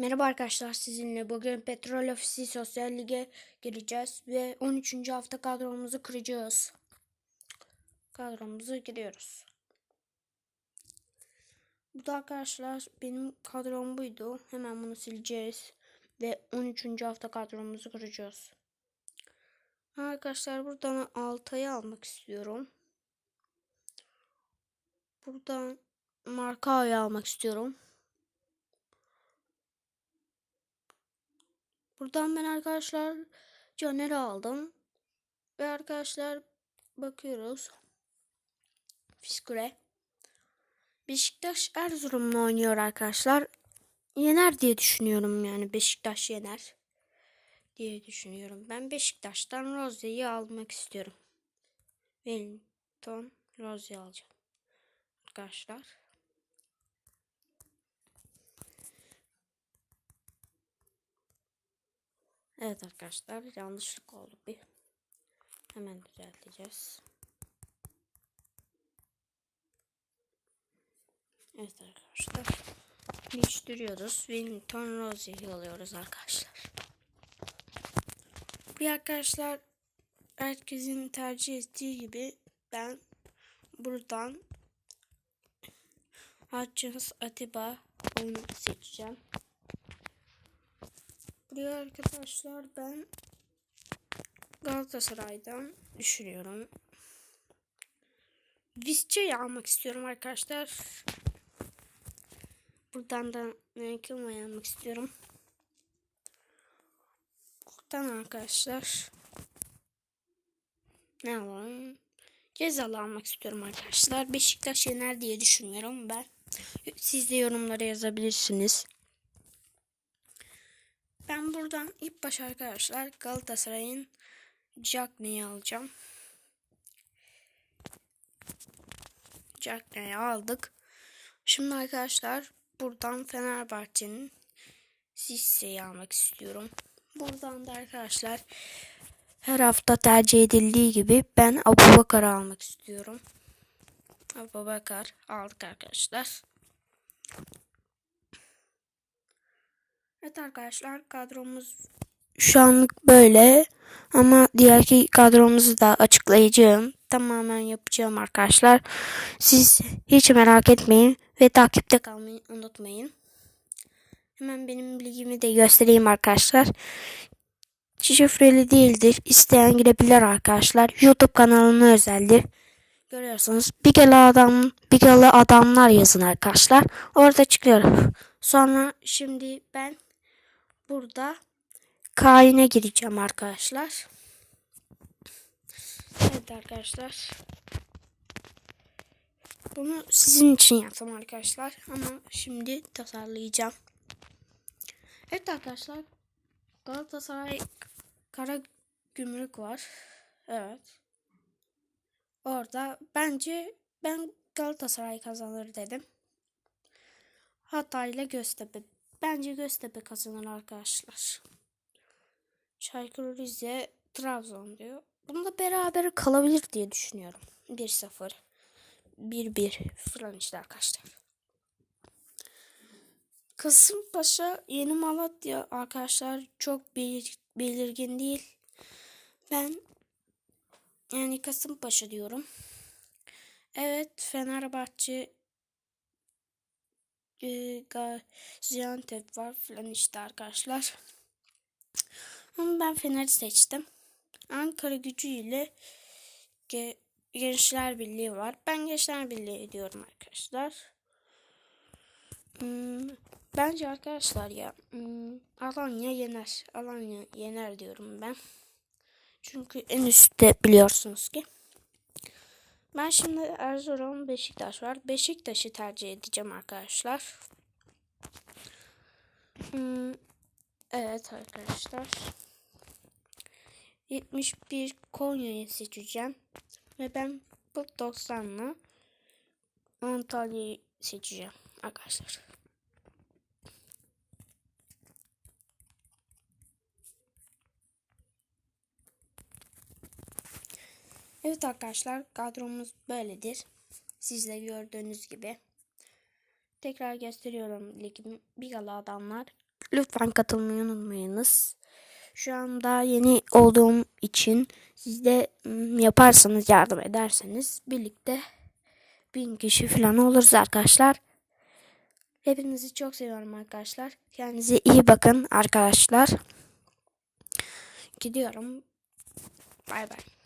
Merhaba arkadaşlar sizinle bugün Petrol Ofisi Sosyal Lig'e gireceğiz ve 13. hafta kadromuzu kuracağız. Kadromuzu giriyoruz. Bu da arkadaşlar benim kadrom buydu. Hemen bunu sileceğiz ve 13. hafta kadromuzu kuracağız. Arkadaşlar buradan Altay'ı almak istiyorum. Buradan Markao'yu almak istiyorum. Buradan ben arkadaşlar Caner'i aldım. Ve arkadaşlar bakıyoruz. Fiskure. Beşiktaş Erzurum'la oynuyor arkadaşlar. Yener diye düşünüyorum yani Beşiktaş yener diye düşünüyorum. Ben Beşiktaş'tan Rozier'i almak istiyorum. Wellington Rozier alacağım. Arkadaşlar. Evet arkadaşlar yanlışlık oldu bir. Hemen düzelteceğiz. Evet arkadaşlar. Değiştiriyoruz. Wellington Rosie'yi alıyoruz arkadaşlar. Bir arkadaşlar herkesin tercih ettiği gibi ben buradan Hutchins Atiba onu seçeceğim. Buraya arkadaşlar ben Galatasaray'dan düşünüyorum. Visca'yı almak istiyorum arkadaşlar. Buradan da Menkılmay'ı almak istiyorum. Buradan arkadaşlar ne alalım? Cezalı almak istiyorum arkadaşlar. Beşiktaş yener diye düşünüyorum ben. Siz de yorumlara yazabilirsiniz. Buradan ilk baş arkadaşlar Galatasaray'ın Cagney'i alacağım. Cagney'i aldık. Şimdi arkadaşlar buradan Fenerbahçe'nin Sisse'yi almak istiyorum. Buradan da arkadaşlar her hafta tercih edildiği gibi ben Abubakar'ı almak istiyorum. Abubakar aldık arkadaşlar. Evet arkadaşlar kadromuz şu anlık böyle ama diğerki kadromuzu da açıklayacağım. Tamamen yapacağım arkadaşlar. Siz hiç merak etmeyin ve takipte kalmayı unutmayın. Hemen benim bilgimi de göstereyim arkadaşlar. Şifreli değildir. İsteyen girebilir arkadaşlar. YouTube kanalına özeldir. Görüyorsunuz. Bigalı adam, Bigalı adamlar yazın arkadaşlar. Orada çıkıyor. Sonra şimdi ben burada kaine gireceğim arkadaşlar. Evet arkadaşlar. Bunu sizin için yaptım arkadaşlar. Ama şimdi tasarlayacağım. Evet arkadaşlar. Galatasaray Kara Gümrük var. Evet. Orada bence ben Galatasaray kazanır dedim. Hatay ile Göztepe. Bence Göztepe kazanır arkadaşlar. Çaykur Rize Trabzon diyor. Bunda beraber kalabilir diye düşünüyorum. 1-0. 1-1 falan işte arkadaşlar. Kasımpaşa Yeni Malatya arkadaşlar çok belir belirgin değil. Ben yani Kasımpaşa diyorum. Evet Fenerbahçe e, Gaziantep var falan işte arkadaşlar. Ama ben Fener'i seçtim. Ankara gücü ile Ge Gençler Birliği var. Ben Gençler Birliği diyorum arkadaşlar. Hmm, bence arkadaşlar ya hmm, Alanya yener. Alanya yener diyorum ben. Çünkü en üstte biliyorsunuz ki. Ben şimdi Erzurum Beşiktaş var. Beşiktaş'ı tercih edeceğim arkadaşlar. Hmm, evet arkadaşlar. 71 Konya'yı seçeceğim. Ve ben bu 90'la Antalya'yı seçeceğim arkadaşlar. Evet arkadaşlar kadromuz böyledir. Siz de gördüğünüz gibi. Tekrar gösteriyorum ligim. Bigalı adamlar. Lütfen katılmayı unutmayınız. Şu an daha yeni olduğum için siz de mm, yaparsanız yardım ederseniz birlikte bin kişi falan oluruz arkadaşlar. Hepinizi çok seviyorum arkadaşlar. Kendinize iyi bakın arkadaşlar. Gidiyorum. Bay bay.